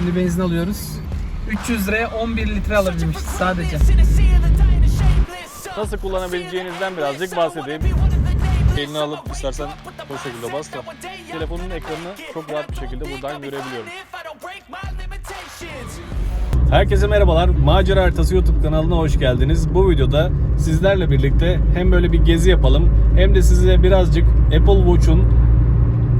Şimdi benzin alıyoruz. 300 liraya 11 litre alabilmişiz sadece. Nasıl kullanabileceğinizden birazcık bahsedeyim. Elini alıp istersen bu şekilde bas da telefonun ekranını çok rahat bir şekilde buradan görebiliyorum. Herkese merhabalar. Macera Haritası YouTube kanalına hoş geldiniz. Bu videoda sizlerle birlikte hem böyle bir gezi yapalım hem de size birazcık Apple Watch'un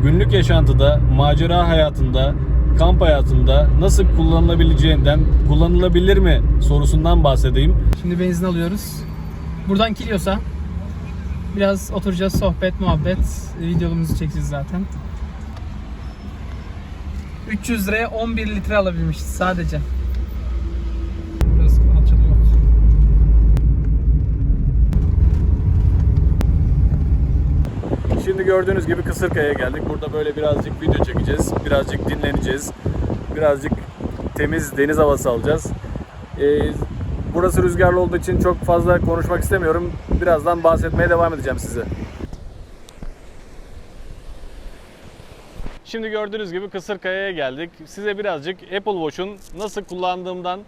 günlük yaşantıda, macera hayatında, kamp hayatında nasıl kullanılabileceğinden, kullanılabilir mi sorusundan bahsedeyim. Şimdi benzin alıyoruz. Buradan Kilyos'a biraz oturacağız, sohbet, muhabbet. Videomuzu çekeceğiz zaten. 300 liraya 11 litre alabilmişiz sadece. Biraz alçalıyor. Şimdi gördüğünüz gibi Kısırkaya'ya geldik. Burada böyle birazcık video çekeceğiz. Birazcık dinleneceğiz. Birazcık temiz deniz havası alacağız. Ee, burası rüzgarlı olduğu için çok fazla konuşmak istemiyorum. Birazdan bahsetmeye devam edeceğim size. Şimdi gördüğünüz gibi Kısırkaya'ya geldik. Size birazcık Apple Watch'un nasıl kullandığımdan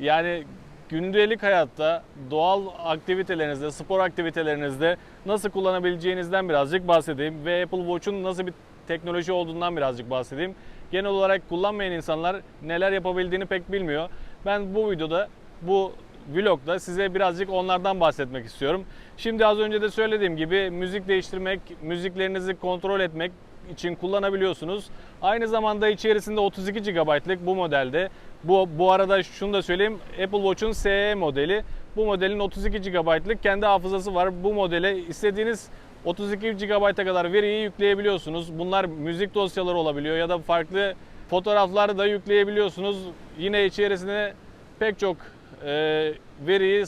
yani gündelik hayatta, doğal aktivitelerinizde, spor aktivitelerinizde nasıl kullanabileceğinizden birazcık bahsedeyim ve Apple Watch'un nasıl bir teknoloji olduğundan birazcık bahsedeyim. Genel olarak kullanmayan insanlar neler yapabildiğini pek bilmiyor. Ben bu videoda, bu vlogda size birazcık onlardan bahsetmek istiyorum. Şimdi az önce de söylediğim gibi müzik değiştirmek, müziklerinizi kontrol etmek için kullanabiliyorsunuz. Aynı zamanda içerisinde 32 GB'lık bu modelde. Bu bu arada şunu da söyleyeyim. Apple Watch'un SE modeli. Bu modelin 32 GB'lık kendi hafızası var. Bu modele istediğiniz 32 GB'a kadar veriyi yükleyebiliyorsunuz. Bunlar müzik dosyaları olabiliyor ya da farklı fotoğrafları da yükleyebiliyorsunuz. Yine içerisine pek çok e, veriyi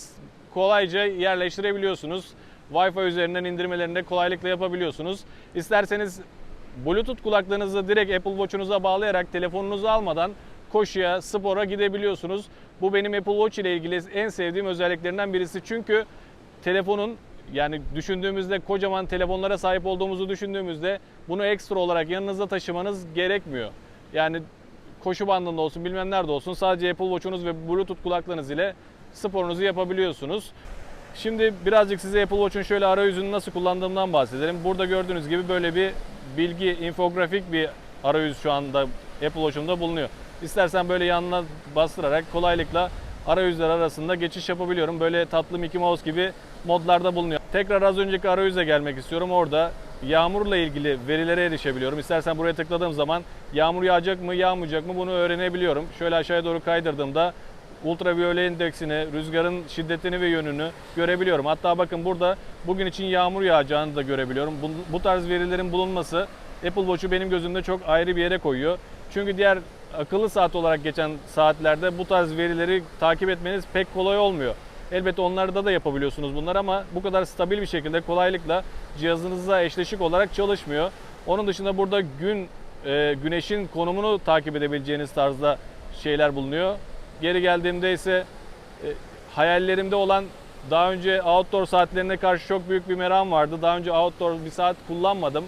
kolayca yerleştirebiliyorsunuz. Wi-Fi üzerinden indirmelerini de kolaylıkla yapabiliyorsunuz. İsterseniz Bluetooth kulaklığınızı direkt Apple Watch'unuza bağlayarak telefonunuzu almadan koşuya, spora gidebiliyorsunuz. Bu benim Apple Watch ile ilgili en sevdiğim özelliklerinden birisi. Çünkü telefonun yani düşündüğümüzde kocaman telefonlara sahip olduğumuzu düşündüğümüzde bunu ekstra olarak yanınızda taşımanız gerekmiyor. Yani koşu bandında olsun bilmem nerede olsun sadece Apple Watch'unuz ve Bluetooth kulaklığınız ile sporunuzu yapabiliyorsunuz. Şimdi birazcık size Apple Watch'un şöyle arayüzünü nasıl kullandığımdan bahsedelim. Burada gördüğünüz gibi böyle bir bilgi, infografik bir arayüz şu anda Apple Watch'umda bulunuyor. İstersen böyle yanına bastırarak kolaylıkla arayüzler arasında geçiş yapabiliyorum. Böyle tatlı Mickey Mouse gibi modlarda bulunuyor. Tekrar az önceki arayüze gelmek istiyorum. Orada yağmurla ilgili verilere erişebiliyorum. İstersen buraya tıkladığım zaman yağmur yağacak mı, yağmayacak mı bunu öğrenebiliyorum. Şöyle aşağıya doğru kaydırdığımda ultraviyole indeksini, rüzgarın şiddetini ve yönünü görebiliyorum. Hatta bakın burada bugün için yağmur yağacağını da görebiliyorum. Bu, bu tarz verilerin bulunması Apple Watch'u benim gözümde çok ayrı bir yere koyuyor. Çünkü diğer akıllı saat olarak geçen saatlerde bu tarz verileri takip etmeniz pek kolay olmuyor. Elbette onlarda da yapabiliyorsunuz bunlar ama bu kadar stabil bir şekilde kolaylıkla cihazınıza eşleşik olarak çalışmıyor. Onun dışında burada gün e, güneşin konumunu takip edebileceğiniz tarzda şeyler bulunuyor. Geri geldiğimde ise e, hayallerimde olan daha önce outdoor saatlerine karşı çok büyük bir meram vardı. Daha önce outdoor bir saat kullanmadım.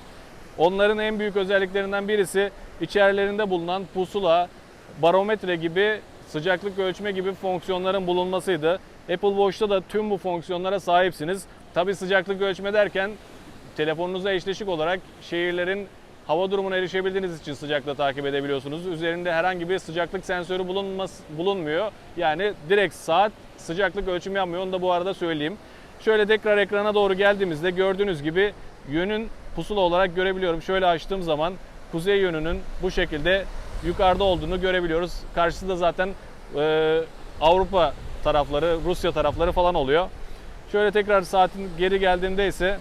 Onların en büyük özelliklerinden birisi içerilerinde bulunan pusula, barometre gibi sıcaklık ölçme gibi fonksiyonların bulunmasıydı. Apple Watch'ta da tüm bu fonksiyonlara sahipsiniz. Tabi sıcaklık ölçme derken telefonunuza eşleşik olarak şehirlerin hava durumuna erişebildiğiniz için sıcaklığı takip edebiliyorsunuz. Üzerinde herhangi bir sıcaklık sensörü bulunmaz, bulunmuyor. Yani direkt saat sıcaklık ölçümü yapmıyor. Onu da bu arada söyleyeyim. Şöyle tekrar ekrana doğru geldiğimizde gördüğünüz gibi yönün pusula olarak görebiliyorum. Şöyle açtığım zaman kuzey yönünün bu şekilde yukarıda olduğunu görebiliyoruz. Karşısında zaten e, Avrupa tarafları, Rusya tarafları falan oluyor. Şöyle tekrar saatin geri geldiğimde ise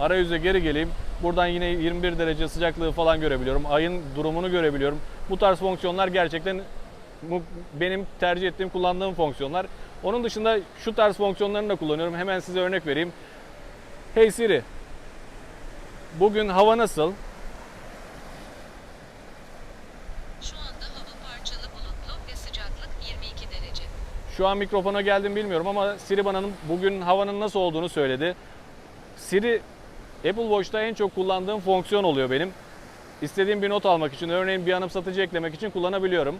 arayüze geri geleyim. Buradan yine 21 derece sıcaklığı falan görebiliyorum. Ayın durumunu görebiliyorum. Bu tarz fonksiyonlar gerçekten bu benim tercih ettiğim, kullandığım fonksiyonlar. Onun dışında şu tarz fonksiyonlarını da kullanıyorum. Hemen size örnek vereyim. Hey Siri, bugün hava nasıl? Şu anda hava parçalı bulutlu ve sıcaklık 22 derece. Şu an mikrofona geldim bilmiyorum ama Siri bana bugün havanın nasıl olduğunu söyledi. Siri Apple Watch'ta en çok kullandığım fonksiyon oluyor benim. istediğim bir not almak için, örneğin bir anımsatıcı eklemek için kullanabiliyorum.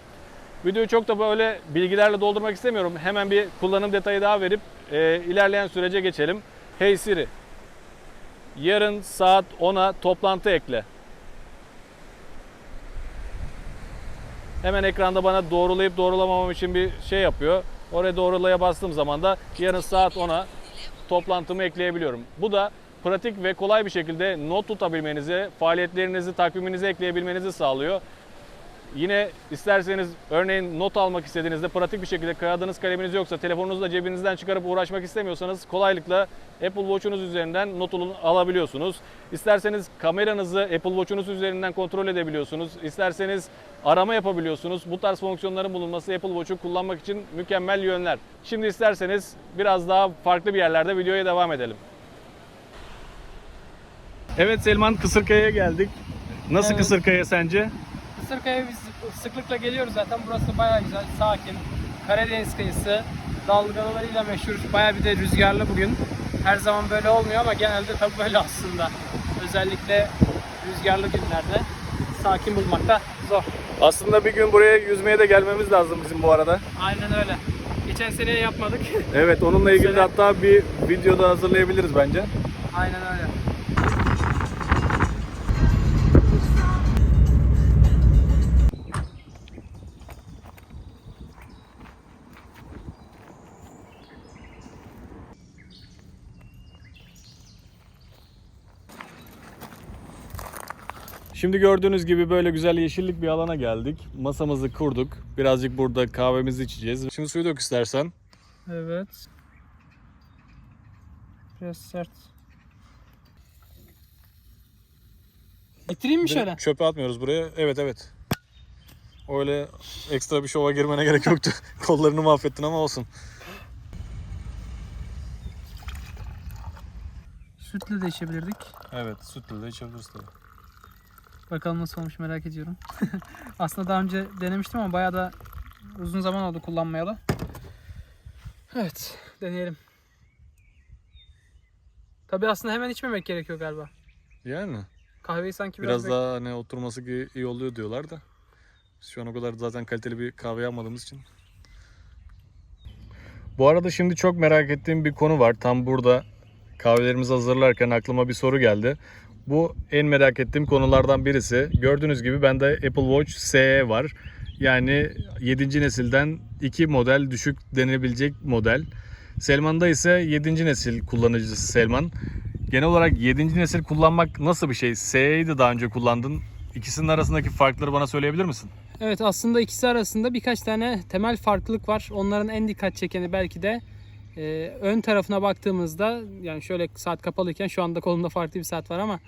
Videoyu çok da böyle bilgilerle doldurmak istemiyorum. Hemen bir kullanım detayı daha verip e, ilerleyen sürece geçelim. Hey Siri, yarın saat 10'a toplantı ekle. Hemen ekranda bana doğrulayıp doğrulamamam için bir şey yapıyor. Oraya doğrulaya bastığım zaman da yarın saat 10'a toplantımı ekleyebiliyorum. Bu da pratik ve kolay bir şekilde not tutabilmenizi, faaliyetlerinizi, takviminize ekleyebilmenizi sağlıyor. Yine isterseniz örneğin not almak istediğinizde pratik bir şekilde kağıdınız kaleminiz yoksa telefonunuzu da cebinizden çıkarıp uğraşmak istemiyorsanız kolaylıkla Apple Watch'unuz üzerinden not alabiliyorsunuz. İsterseniz kameranızı Apple Watch'unuz üzerinden kontrol edebiliyorsunuz. İsterseniz arama yapabiliyorsunuz. Bu tarz fonksiyonların bulunması Apple Watch'u kullanmak için mükemmel yönler. Şimdi isterseniz biraz daha farklı bir yerlerde videoya devam edelim. Evet Selman Kısırkaya'ya geldik. Nasıl Evet. Kısırkaya sence? Isırkaya biz sıklıkla geliyoruz zaten. Burası bayağı güzel, sakin. Karadeniz kıyısı, dalgalarıyla meşhur. Bayağı bir de rüzgarlı bugün. Her zaman böyle olmuyor ama genelde tabii böyle aslında. Özellikle rüzgarlı günlerde sakin bulmak da zor. Aslında bir gün buraya yüzmeye de gelmemiz lazım bizim bu arada. Aynen öyle. Geçen sene yapmadık. Evet onunla ilgili hatta bir video da hazırlayabiliriz bence. Aynen öyle. Şimdi gördüğünüz gibi böyle güzel yeşillik bir alana geldik. Masamızı kurduk. Birazcık burada kahvemizi içeceğiz. Şimdi suyu dök istersen. Evet. Biraz sert. Getireyim mi şöyle? Çöpe atmıyoruz buraya. Evet evet. Öyle ekstra bir şova girmene gerek yoktu. Kollarını mahvettin ama olsun. Sütle de içebilirdik. Evet sütle de içebiliriz tabii. Bakalım nasıl olmuş merak ediyorum. Aslında daha önce denemiştim ama bayağı da uzun zaman oldu kullanmayalı. Evet, deneyelim. Tabii aslında hemen içmemek gerekiyor galiba. Yani. Kahveyi sanki biraz, Biraz daha hani oturması iyi iyi oluyor diyorlar da. Biz şu an o kadar zaten kaliteli bir kahve yapmadığımız için. Bu arada şimdi çok merak ettiğim bir konu var. Tam burada kahvelerimizi hazırlarken aklıma bir soru geldi. Bu en merak ettiğim konulardan birisi. Gördüğünüz gibi bende Apple Watch SE var. Yani 7. nesilden 2 model düşük denebilecek model. Selman'da ise 7. nesil kullanıcısı Selman. Genel olarak 7. nesil kullanmak nasıl bir şey? SE'yi de daha önce kullandın. İkisinin arasındaki farkları bana söyleyebilir misin? Evet aslında ikisi arasında birkaç tane temel farklılık var. Onların en dikkat çekeni belki de e, ön tarafına baktığımızda yani şöyle saat kapalıyken şu anda kolumda farklı bir saat var ama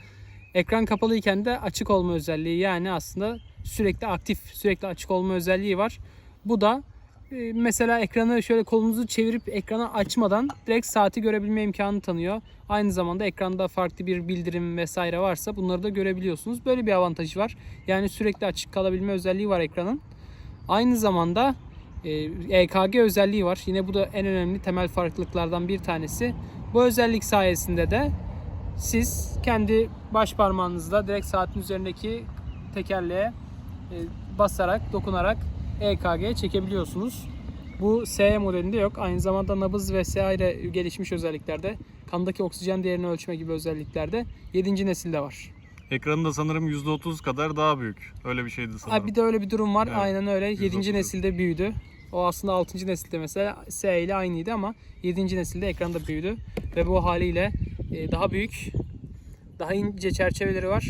ekran kapalıyken de açık olma özelliği yani aslında sürekli aktif sürekli açık olma özelliği var. Bu da e, mesela ekranı şöyle kolumuzu çevirip ekranı açmadan direkt saati görebilme imkanı tanıyor. Aynı zamanda ekranda farklı bir bildirim vesaire varsa bunları da görebiliyorsunuz. Böyle bir avantajı var. Yani sürekli açık kalabilme özelliği var ekranın. Aynı zamanda EKG özelliği var. Yine bu da en önemli temel farklılıklardan bir tanesi. Bu özellik sayesinde de siz kendi baş parmağınızla direkt saatin üzerindeki tekerleğe e, basarak, dokunarak EKG çekebiliyorsunuz. Bu SE modelinde yok. Aynı zamanda nabız vesaire gelişmiş özelliklerde, kandaki oksijen değerini ölçme gibi özelliklerde 7. nesilde var. Ekranı da sanırım %30 kadar daha büyük. Öyle bir şeydi sanırım. Ha, bir de öyle bir durum var. Evet, Aynen öyle. 7. 130. nesilde büyüdü. O aslında 6. nesilde mesela S ile aynıydı ama 7. nesilde ekranda büyüdü. Ve bu haliyle e, daha büyük, daha ince çerçeveleri var.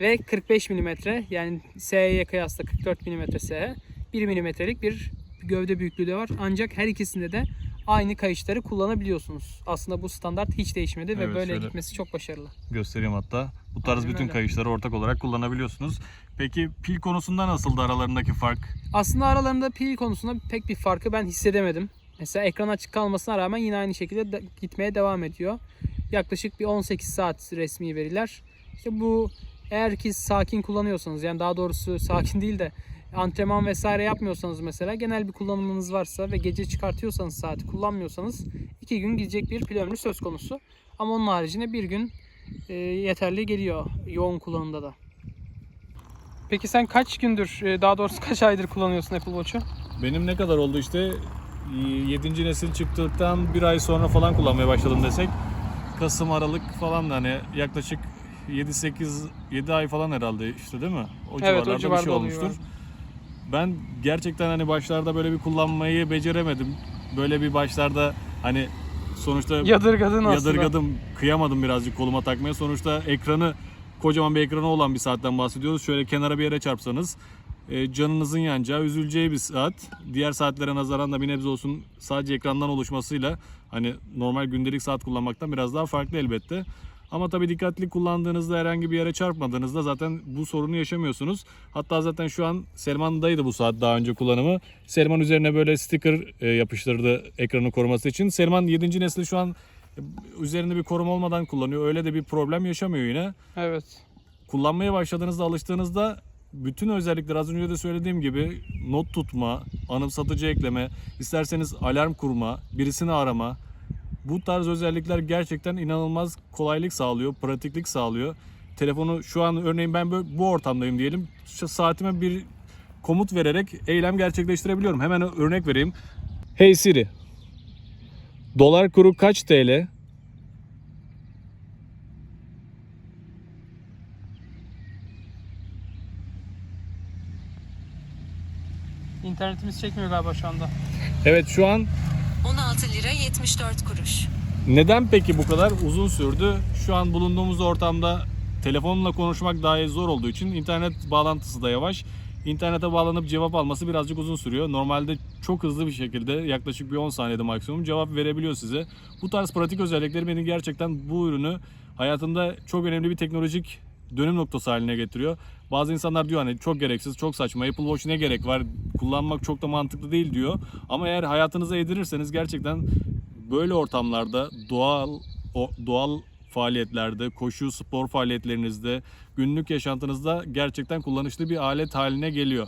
Ve 45 mm yani SE'ye kıyasla 44 mm SE 1 mm'lik bir gövde büyüklüğü de var. Ancak her ikisinde de aynı kayışları kullanabiliyorsunuz. Aslında bu standart hiç değişmedi ve Evet, böyle şöyle. gitmesi çok başarılı. Göstereyim hatta. Bu tarz Aynen bütün öyle. kayışları ortak olarak kullanabiliyorsunuz. Peki pil konusunda nasıldı aralarındaki fark? Aslında aralarında pil konusunda pek bir farkı ben hissedemedim. Mesela ekran açık kalmasına rağmen yine aynı şekilde de- gitmeye devam ediyor. Yaklaşık bir 18 saat resmi veriler. İşte bu eğer ki sakin kullanıyorsanız yani daha doğrusu sakin değil de antrenman vesaire yapmıyorsanız mesela genel bir kullanımınız varsa ve gece çıkartıyorsanız saati kullanmıyorsanız 2 gün gidecek bir pil ömrü söz konusu. Ama onun haricinde bir gün e, yeterli geliyor yoğun kullanımda da. Peki sen kaç gündür, e, daha doğrusu kaç aydır kullanıyorsun Apple Watch'u? Benim ne kadar oldu işte 7. nesil çıktıktan bir ay sonra falan kullanmaya başladım desek. Kasım, Aralık falan da hani yaklaşık 7-8 7 ay falan herhalde işte değil mi? O Evet, o civarlarda civarda bir şey oluyor. Ben gerçekten hani başlarda böyle bir kullanmayı beceremedim. Böyle bir başlarda hani sonuçta Yadırgadın aslında. yadırgadım, kıyamadım birazcık koluma takmaya. Sonuçta ekranı kocaman bir ekranı olan bir saatten bahsediyoruz. Şöyle kenara bir yere çarpsanız e, canınızın yanacağı, üzüleceği bir saat. Diğer saatlere nazaran da bir nebze olsun sadece ekrandan oluşmasıyla hani normal gündelik saat kullanmaktan biraz daha farklı elbette. Ama tabii dikkatli kullandığınızda herhangi bir yere çarpmadığınızda zaten bu sorunu yaşamıyorsunuz. Hatta zaten şu an Selman'daydı bu saat daha önce kullanımı. Selman üzerine böyle sticker e, yapıştırdı ekranı koruması için. Selman 7. nesli şu an e, üzerinde bir koruma olmadan kullanıyor. Öyle de bir problem yaşamıyor yine. Evet. Kullanmaya başladığınızda, alıştığınızda bütün özellikler az önce de söylediğim gibi not tutma, anımsatıcı ekleme, isterseniz alarm kurma, birisini arama. Bu tarz özellikler gerçekten inanılmaz kolaylık sağlıyor, pratiklik sağlıyor. Telefonu şu an örneğin ben böyle bu ortamdayım diyelim. Saatime bir komut vererek eylem gerçekleştirebiliyorum. Hemen örnek vereyim. Hey Siri. Dolar kuru kaç TL? İnternetimiz çekmiyor galiba şu anda. Evet şu an 16 lira 74 kuruş. Neden peki bu kadar uzun sürdü? Şu an bulunduğumuz ortamda telefonla konuşmak daha zor olduğu için internet bağlantısı da yavaş. İnternete bağlanıp cevap alması birazcık uzun sürüyor. Normalde çok hızlı bir şekilde yaklaşık bir 10 saniyede maksimum cevap verebiliyor size. Bu tarz pratik özellikleri beni gerçekten bu ürünü hayatımda çok önemli bir teknolojik dönüm noktası haline getiriyor. Bazı insanlar diyor hani çok gereksiz, çok saçma, Apple Watch ne gerek var, kullanmak çok da mantıklı değil diyor. Ama eğer hayatınıza yedirirseniz gerçekten böyle ortamlarda doğal o, doğal faaliyetlerde, koşu, spor faaliyetlerinizde, günlük yaşantınızda gerçekten kullanışlı bir alet haline geliyor.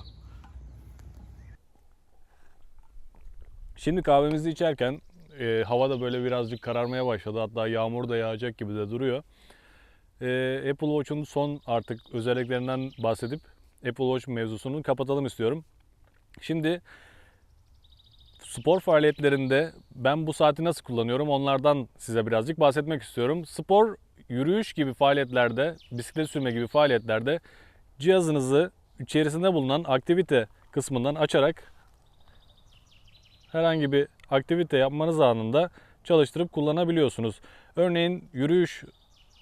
Şimdi kahvemizi içerken e, hava da böyle birazcık kararmaya başladı. Hatta yağmur da yağacak gibi de duruyor. E, Apple Watch'un son artık özelliklerinden bahsedip Apple Watch mevzusunu kapatalım istiyorum. Şimdi spor faaliyetlerinde ben bu saati nasıl kullanıyorum onlardan size birazcık bahsetmek istiyorum. Spor, yürüyüş gibi faaliyetlerde, bisiklet sürme gibi faaliyetlerde cihazınızı içerisinde bulunan aktivite kısmından açarak herhangi bir aktivite yapmanız anında çalıştırıp kullanabiliyorsunuz. Örneğin yürüyüş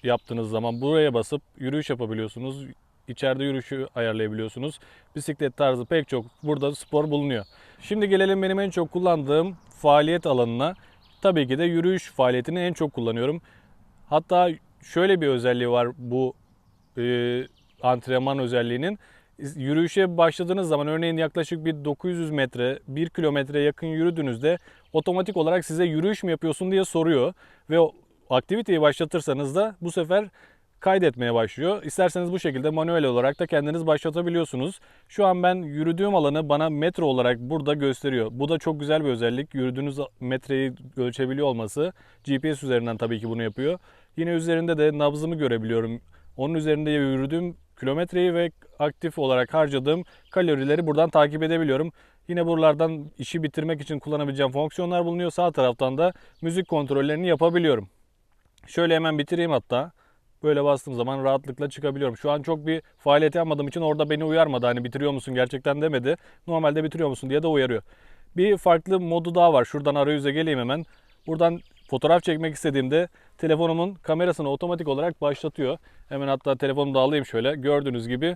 yaptığınız zaman buraya basıp yürüyüş yapabiliyorsunuz. İçeride yürüyüşü ayarlayabiliyorsunuz. Bisiklet tarzı pek çok burada spor bulunuyor. Şimdi gelelim benim en çok kullandığım faaliyet alanına. Tabii ki de yürüyüş faaliyetini en çok kullanıyorum. Hatta şöyle bir özelliği var bu e, antrenman özelliğinin. Yürüyüşe başladığınız zaman örneğin yaklaşık bir 900 metre, 1 kilometre yakın yürüdüğünüzde otomatik olarak size yürüyüş mü yapıyorsun diye soruyor. Ve aktiviteyi başlatırsanız da bu sefer kaydetmeye başlıyor. İsterseniz bu şekilde manuel olarak da kendiniz başlatabiliyorsunuz. Şu an ben yürüdüğüm alanı bana metre olarak burada gösteriyor. Bu da çok güzel bir özellik. Yürüdüğünüz metreyi ölçebiliyor olması. GPS üzerinden tabii ki bunu yapıyor. Yine üzerinde de nabzımı görebiliyorum. Onun üzerinde yürüdüğüm kilometreyi ve aktif olarak harcadığım kalorileri buradan takip edebiliyorum. Yine buralardan işi bitirmek için kullanabileceğim fonksiyonlar bulunuyor. Sağ taraftan da müzik kontrollerini yapabiliyorum. Şöyle hemen bitireyim hatta. Böyle bastığım zaman rahatlıkla çıkabiliyorum. Şu an çok bir faaliyet yapmadığım için orada beni uyarmadı. Hani bitiriyor musun gerçekten demedi. Normalde bitiriyor musun diye de uyarıyor. Bir farklı modu daha var. Şuradan arayüze geleyim hemen. Buradan fotoğraf çekmek istediğimde telefonumun kamerasını otomatik olarak başlatıyor. Hemen hatta telefonumu da alayım şöyle. Gördüğünüz gibi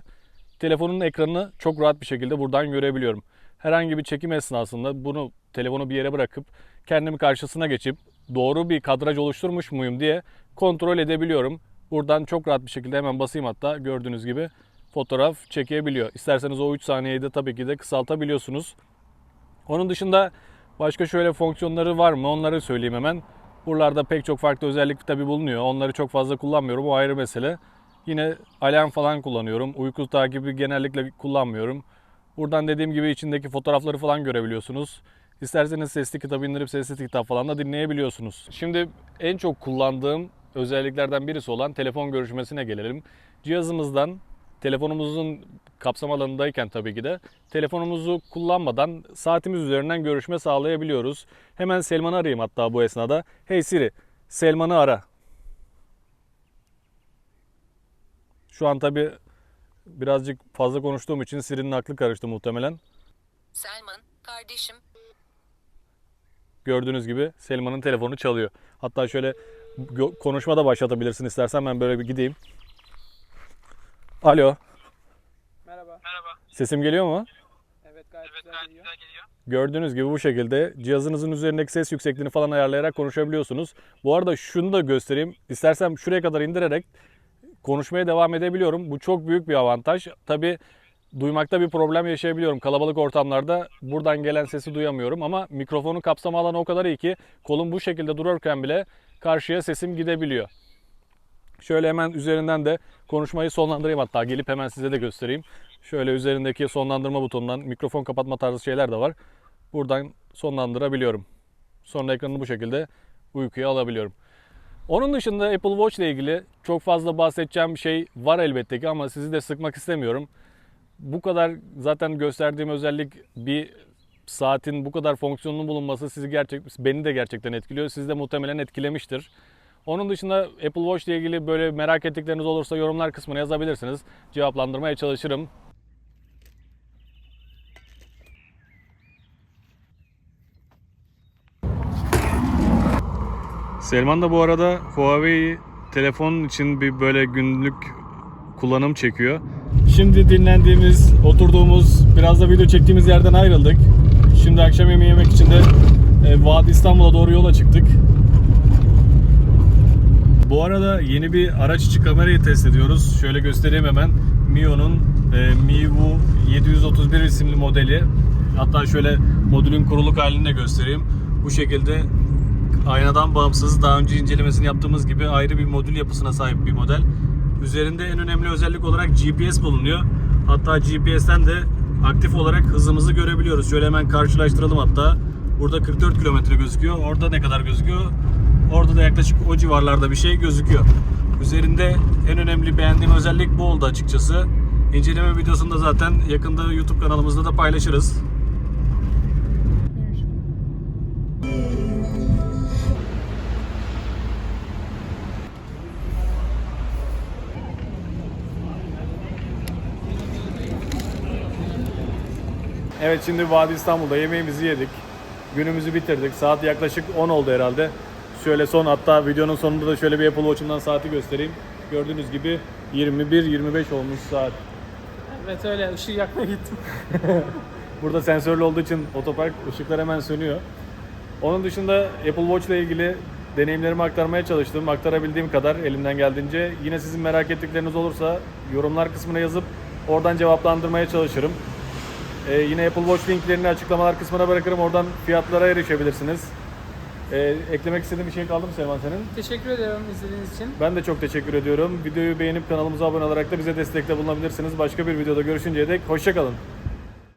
telefonun ekranını çok rahat bir şekilde buradan görebiliyorum. Herhangi bir çekim esnasında bunu telefonu bir yere bırakıp kendimi karşısına geçip doğru bir kadraj oluşturmuş muyum diye kontrol edebiliyorum. Buradan çok rahat bir şekilde hemen basayım hatta gördüğünüz gibi fotoğraf çekebiliyor. İsterseniz o 3 saniyeyi de tabii ki de kısaltabiliyorsunuz. Onun dışında başka şöyle fonksiyonları var mı onları söyleyeyim hemen. Buralarda pek çok farklı özellik tabii bulunuyor. Onları çok fazla kullanmıyorum o ayrı mesele. Yine alarm falan kullanıyorum. Uyku takibi genellikle kullanmıyorum. Buradan dediğim gibi içindeki fotoğrafları falan görebiliyorsunuz. İsterseniz sesli kitap indirip sesli kitap falan da dinleyebiliyorsunuz. Şimdi en çok kullandığım özelliklerden birisi olan telefon görüşmesine gelelim. Cihazımızdan telefonumuzun kapsam alanındayken tabii ki de telefonumuzu kullanmadan saatimiz üzerinden görüşme sağlayabiliyoruz. Hemen Selman'ı arayayım hatta bu esnada. Hey Siri, Selman'ı ara. Şu an tabii birazcık fazla konuştuğum için Siri'nin aklı karıştı muhtemelen. Selman, kardeşim, Gördüğünüz gibi Selman'ın telefonu çalıyor. Hatta şöyle konuşma da başlatabilirsin istersen ben böyle bir gideyim. Alo, Merhaba. sesim geliyor mu? Evet gayet güzel geliyor. Gördüğünüz gibi bu şekilde cihazınızın üzerindeki ses yüksekliğini falan ayarlayarak konuşabiliyorsunuz. Bu arada şunu da göstereyim. İstersem şuraya kadar indirerek konuşmaya devam edebiliyorum. Bu çok büyük bir avantaj. Tabi duymakta bir problem yaşayabiliyorum. Kalabalık ortamlarda buradan gelen sesi duyamıyorum ama mikrofonun kapsama alanı o kadar iyi ki kolum bu şekilde dururken bile karşıya sesim gidebiliyor. Şöyle hemen üzerinden de konuşmayı sonlandırayım hatta gelip hemen size de göstereyim. Şöyle üzerindeki sonlandırma butonundan mikrofon kapatma tarzı şeyler de var. Buradan sonlandırabiliyorum. Sonra ekranı bu şekilde uykuya alabiliyorum. Onun dışında Apple Watch ile ilgili çok fazla bahsedeceğim şey var elbette ki ama sizi de sıkmak istemiyorum. Bu kadar zaten gösterdiğim özellik bir saatin bu kadar fonksiyonlu bulunması sizi gerçek beni de gerçekten etkiliyor. Sizi de muhtemelen etkilemiştir. Onun dışında Apple Watch ile ilgili böyle merak ettikleriniz olursa yorumlar kısmına yazabilirsiniz. Cevaplandırmaya çalışırım. Selman da bu arada Huawei telefon için bir böyle günlük kullanım çekiyor. Şimdi dinlendiğimiz, oturduğumuz, biraz da video çektiğimiz yerden ayrıldık. Şimdi akşam yemeği yemek için de e, Vadi İstanbul'a doğru yola çıktık. Bu arada yeni bir araç içi kamerayı test ediyoruz. Şöyle göstereyim hemen. Mio'nun e, Mivu 731 isimli modeli. Hatta şöyle modülün kuruluk halini de göstereyim. Bu şekilde aynadan bağımsız daha önce incelemesini yaptığımız gibi ayrı bir modül yapısına sahip bir model. Üzerinde en önemli özellik olarak GPS bulunuyor. Hatta GPS'ten de aktif olarak hızımızı görebiliyoruz. Şöyle hemen karşılaştıralım hatta. Burada 44 kilometre gözüküyor. Orada ne kadar gözüküyor? Orada da yaklaşık o civarlarda bir şey gözüküyor. Üzerinde en önemli beğendiğim özellik bu oldu açıkçası. İnceleme videosunu da zaten yakında YouTube kanalımızda da paylaşırız. Evet şimdi Vadi İstanbul'da yemeğimizi yedik. Günümüzü bitirdik. Saat yaklaşık 10 oldu herhalde. Şöyle son hatta videonun sonunda da şöyle bir Apple Watch'umdan saati göstereyim. Gördüğünüz gibi 21-25 olmuş saat. Evet öyle ışık yakmaya gittim. Burada sensörlü olduğu için otopark ışıklar hemen sönüyor. Onun dışında Apple Watch ile ilgili deneyimlerimi aktarmaya çalıştım. Aktarabildiğim kadar elimden geldiğince. Yine sizin merak ettikleriniz olursa yorumlar kısmına yazıp oradan cevaplandırmaya çalışırım. Ee, yine Apple Watch linklerini açıklamalar kısmına bırakırım. Oradan fiyatlara erişebilirsiniz. Ee, eklemek istediğin bir şey kaldı mı Selman senin? Teşekkür ederim izlediğiniz için. Ben de çok teşekkür ediyorum. Videoyu beğenip kanalımıza abone olarak da bize destekte bulunabilirsiniz. Başka bir videoda görüşünceye dek hoşçakalın.